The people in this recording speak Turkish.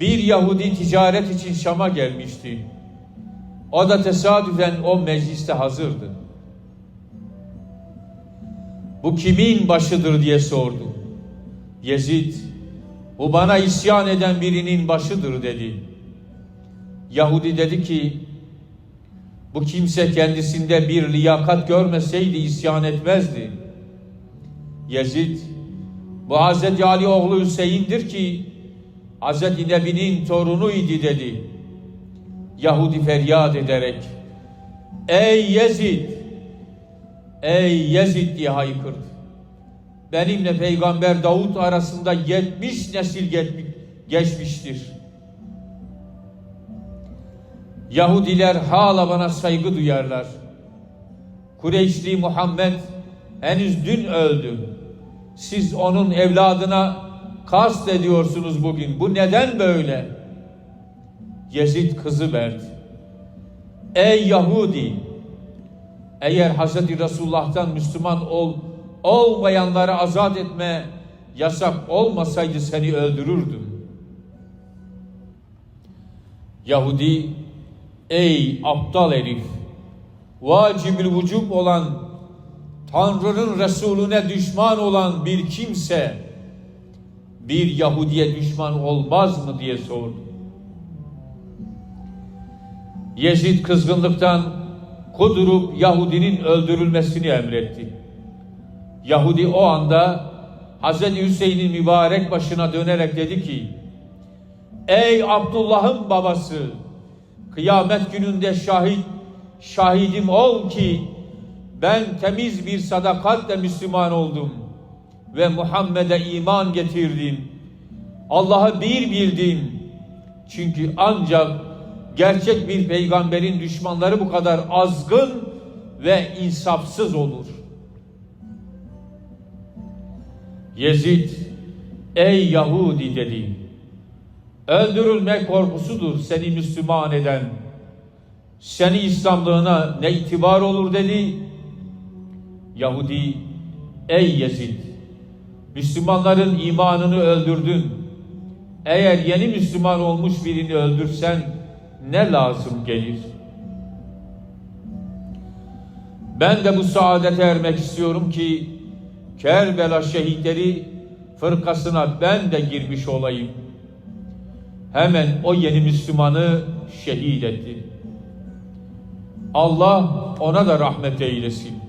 Bir Yahudi ticaret için Şam'a gelmişti. O da tesadüfen o mecliste hazırdı. Bu kimin başıdır diye sordu. Yezid, bu bana isyan eden birinin başıdır dedi. Yahudi dedi ki, bu kimse kendisinde bir liyakat görmeseydi isyan etmezdi. Yezid, bu Hazreti Ali oğlu Hüseyin'dir ki Hazreti Nebi'nin torunuydu dedi. Yahudi feryat ederek Ey Yezid! Ey Yezid diye haykırdı. Benimle Peygamber Davut arasında 70 nesil ge- geçmiştir. Yahudiler hala bana saygı duyarlar. Kureyşli Muhammed henüz dün öldü. Siz onun evladına kast ediyorsunuz bugün. Bu neden böyle? Yezid kızı verdi. Ey Yahudi! Eğer Hz. Resulullah'tan Müslüman ol, olmayanları azat etme yasak olmasaydı seni öldürürdüm. Yahudi, ey aptal herif! Vacibül vücub olan Tanrı'nın Resulüne düşman olan bir kimse bir Yahudiye düşman olmaz mı diye sordu. Yezid kızgınlıktan kudurup Yahudinin öldürülmesini emretti. Yahudi o anda Hz. Hüseyin'in mübarek başına dönerek dedi ki Ey Abdullah'ın babası kıyamet gününde şahit şahidim ol ki ben temiz bir sadakatle Müslüman oldum ve Muhammed'e iman getirdim. Allah'ı bir bildim. Çünkü ancak gerçek bir peygamberin düşmanları bu kadar azgın ve insafsız olur. Yezid, ey Yahudi dedi. Öldürülme korkusudur seni Müslüman eden. Seni İslamlığına ne itibar olur dedi. Yahudi, ey Yezid, Müslümanların imanını öldürdün. Eğer yeni Müslüman olmuş birini öldürsen ne lazım gelir? Ben de bu saadete ermek istiyorum ki Kerbela şehitleri fırkasına ben de girmiş olayım. Hemen o yeni Müslümanı şehit etti. Allah ona da rahmet eylesin.